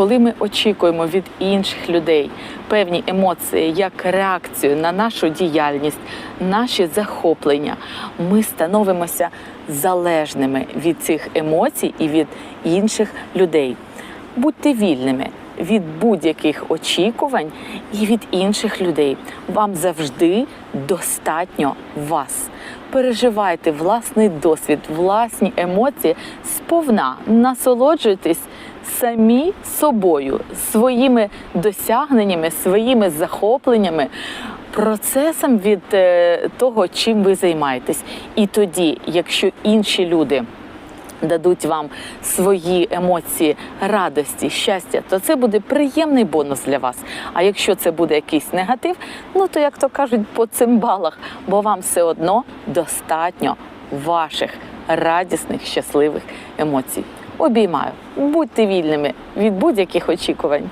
коли ми очікуємо від інших людей певні емоції як реакцію на нашу діяльність, наші захоплення, ми становимося залежними від цих емоцій і від інших людей. Будьте вільними від будь-яких очікувань і від інших людей. Вам завжди достатньо вас. Переживайте власний досвід, власні емоції сповна, насолоджуйтесь самі собою, своїми досягненнями, своїми захопленнями, процесом від е, того, чим ви займаєтесь. І тоді, якщо інші люди дадуть вам свої емоції радості, щастя, то це буде приємний бонус для вас. А якщо це буде якийсь негатив, ну то як то кажуть, по цимбалах, бо вам все одно достатньо ваших радісних, щасливих емоцій. Обіймаю, будьте вільними від будь-яких очікувань.